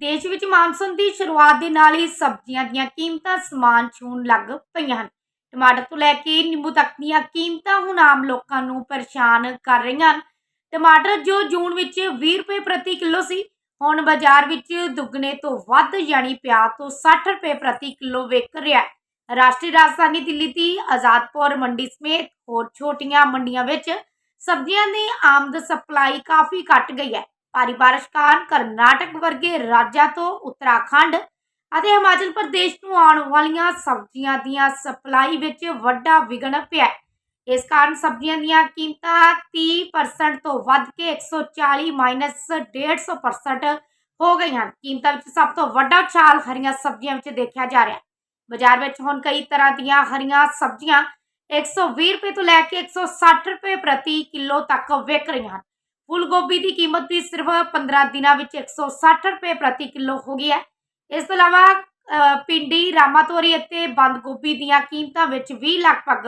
ਦੇਸ਼ ਵਿੱਚ ਮਾਨਸੂਨ ਦੀ ਸ਼ੁਰੂਆਤ ਦੇ ਨਾਲ ਹੀ ਸਬਜ਼ੀਆਂ ਦੀਆਂ ਕੀਮਤਾਂ ਸਮਾਨ ਛੂਣ ਲੱਗ ਪਈਆਂ ਹਨ। ਟਮਾਟਰ ਤੋਂ ਲੈ ਕੇ ਨਿੰਬੂ ਤੱਕ ਦੀਆਂ ਕੀਮਤਾਂ ਹੁਣ ਆਮ ਲੋਕਾਂ ਨੂੰ ਪਰੇਸ਼ਾਨ ਕਰ ਰਹੀਆਂ ਹਨ। ਟਮਾਟਰ ਜੋ ਜੂਨ ਵਿੱਚ 20 ਰੁਪਏ ਪ੍ਰਤੀ ਕਿਲੋ ਸੀ, ਹੁਣ ਬਾਜ਼ਾਰ ਵਿੱਚ ਦੁੱਗਣੇ ਤੋਂ ਵੱਧ ਯਾਨੀ ਪਿਆ ਤੋਂ 60 ਰੁਪਏ ਪ੍ਰਤੀ ਕਿਲੋ ਵਿਕ ਰਿਹਾ ਹੈ। ਰਾਸ਼ਟਰੀ ਰਾਜਧਾਨੀ ਦਿੱਲੀ ਦੀ ਆਜ਼ਾਦਪੁਰ ਮੰਡੀ ਸਮੇਤ ਹੋਰ ਛੋਟੀਆਂ ਮੰਡੀਆਂ ਵਿੱਚ ਸਬਜ਼ੀਆਂ ਦੀ ਆਮਦ ਸਪਲਾਈ ਕਾਫੀ ਘਟ ਗਈ ਹੈ। ਭਾਰੀ ਬਾਰਿਸ਼ ਕਾਰਨ ਕਰਨਾਟਕ ਵਰਗੇ ਰਾਜਾਂ ਤੋਂ ਉੱਤਰਾਖੰਡ ਅਤੇ ਹਿਮਾਚਲ ਪ੍ਰਦੇਸ਼ ਨੂੰ ਆਉਣ ਵਾਲੀਆਂ ਸਬਜ਼ੀਆਂ ਦੀਆਂ ਸਪਲਾਈ ਵਿੱਚ ਵੱਡਾ ਵਿਘਨ ਪਿਆ ਇਸ ਕਾਰਨ ਸਬਜ਼ੀਆਂ ਦੀਆਂ ਕੀਮਤਾਂ 30% ਤੋਂ ਵੱਧ ਕੇ 140 ਮਾਈਨਸ 150% ਹੋ ਗਈਆਂ ਹਨ। ਕੀਮਤਾਂ ਵਿੱਚ ਸਭ ਤੋਂ ਵੱਡਾ ਛਾਲ ਹਰੀਆਂ ਸਬਜ਼ੀਆਂ ਵਿੱਚ ਦੇਖਿਆ ਜਾ ਰਿਹਾ ਹੈ। ਬਾਜ਼ਾਰ ਵਿੱਚ ਹੁਣ ਕਈ ਤਰ੍ਹਾਂ ਦੀਆਂ ਹਰੀਆਂ ਸਬਜ਼ੀਆਂ 120 ਰੁਪਏ ਤੋਂ ਲੈ ਕੇ 160 ਰੁਪਏ ਪ੍ਰਤੀ ਕਿਲੋ ਤੱਕ ਵਿਕ ਰਹੀਆਂ ਹਨ। ਫੁੱਲ ਗੋਭੀ ਦੀ ਕੀਮਤ ਵੀ ਸਿਰਫ 15 ਦਿਨਾਂ ਵਿੱਚ 160 ਰੁਪਏ ਪ੍ਰਤੀ ਕਿਲੋ ਹੋ ਗਈ ਹੈ। ਇਸ ਤੋਂ ਇਲਾਵਾ ਅ, ਪਿੰਡੀ ਰਾਮਾਤੋਰੀ ਅਤੇ ਬੰਦ ਗੋਭੀ ਦੀਆਂ ਕੀਮਤਾਂ ਵਿੱਚ ਵੀ ਲਗਭਗ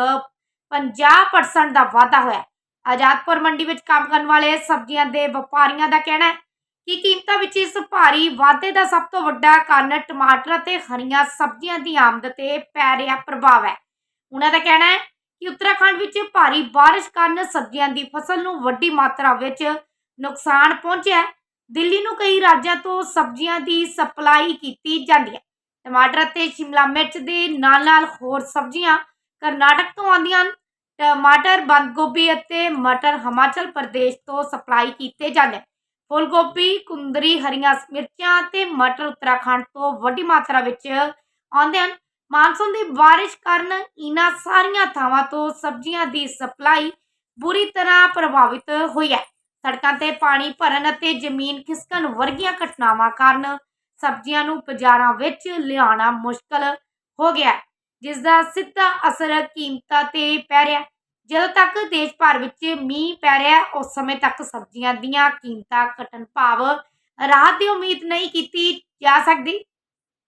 50% ਦਾ ਵਾਧਾ ਹੋਇਆ ਆਜ਼ਾਦਪੁਰ ਮੰਡੀ ਵਿੱਚ ਕੰਮ ਕਰਨ ਵਾਲੇ ਸਬਜ਼ੀਆਂ ਦੇ ਵਪਾਰੀਆਂ ਦਾ ਕਹਿਣਾ ਹੈ ਕਿ ਕੀਮਤਾਂ ਵਿੱਚ ਇਸ ਭਾਰੀ ਵਾਧੇ ਦਾ ਸਭ ਤੋਂ ਵੱਡਾ ਕਾਰਨ ਟਮਾਟਰ ਅਤੇ ਹਰੀਆਂ ਸਬਜ਼ੀਆਂ ਦੀ ਆਮਦ ਤੇ ਪੈ ਰਿਹਾ ਪ੍ਰਭਾਵ ਹੈ। ਉਹਨਾਂ ਦਾ ਕਹਿਣਾ ਹੈ ਕਿ ਉੱਤਰਾਖੰਡ ਵਿੱਚ ਭਾਰੀ ਬਾਰਿਸ਼ ਕਾਰਨ ਸਬਜ਼ੀਆਂ ਦੀ ਫਸਲ ਨੂੰ ਵੱਡੀ ਮਾਤਰਾ ਵਿੱਚ ਨੁਕਸਾਨ ਪਹੁੰਚਿਆ ਦਿੱਲੀ ਨੂੰ ਕਈ ਰਾਜਾਂ ਤੋਂ ਸਬਜ਼ੀਆਂ ਦੀ ਸਪਲਾਈ ਕੀਤੀ ਜਾਂਦੀ ਹੈ। ਟਮਾਟਰ ਅਤੇ ਸ਼ਿਮਲਾ ਮਿਰਚ ਦੇ ਨਾਲ ਨਾਲ ਹੋਰ ਸਬਜ਼ੀਆਂ ਕਰਨਾਟਕ ਤੋਂ ਆਉਂਦੀਆਂ ਹਨ। ਟਮਾਟਰ ਬੰਦ ਗੋਭੀ ਅਤੇ ਮਟਰ ਹਿਮਾਚਲ ਪ੍ਰਦੇਸ਼ ਤੋਂ ਸਪਲਾਈ ਕੀਤੇ ਜਾਂਦੇ ਹਨ। ਫੁੱਲ ਗੋਭੀ ਕੁੰਦਰੀ, ਹਰੀਆਂ ਮਿਰਚਾਂ ਅਤੇ ਮਟਰ ਉੱਤਰਾਖੰਡ ਤੋਂ ਵੱਡੀ ਮਾਤਰਾ ਵਿੱਚ ਆਉਂਦੇ ਹਨ। ਮਾਨਸੂਨ ਦੀ ਬਾਰਿਸ਼ ਕਾਰਨ ਇਹਨਾਂ ਸਾਰੀਆਂ ਥਾਵਾਂ ਤੋਂ ਸਬਜ਼ੀਆਂ ਦੀ ਸਪਲਾਈ ਬੁਰੀ ਤਰ੍ਹਾਂ ਪ੍ਰਭਾਵਿਤ ਹੋਈ ਹੈ। ਸੜਕਾਂ ਤੇ ਪਾਣੀ ਭਰਨ ਅਤੇ ਜ਼ਮੀਨ ਖਿਸਕਣ ਵਰਗੀਆਂ ਘਟਨਾਵਾਂ ਕਾਰਨ ਸਬਜ਼ੀਆਂ ਨੂੰ ਬਾਜ਼ਾਰਾਂ ਵਿੱਚ ਲਿਆਉਣਾ ਮੁਸ਼ਕਲ ਹੋ ਗਿਆ ਹੈ, ਜਿਸ ਦਾ ਸਿੱਧਾ ਅਸਰ ਕੀਮਤਾਂ ਤੇ ਪੈ ਰਿਹਾ ਜਦੋਂ ਤੱਕ ਦੇਸ਼ ਭਰ ਵਿੱਚ ਮੀਂਹ ਪੈ ਰਿਹਾ ਉਸ ਸਮੇਂ ਤੱਕ ਸਬਜ਼ੀਆਂ ਦੀਆਂ ਕੀਮਤਾਂ ਘਟਣ ਭਾਵ ਰਾਹਤ ਦੀ ਉਮੀਦ ਨਹੀਂ ਕੀਤੀ ਜਾ ਸਕਦੀ।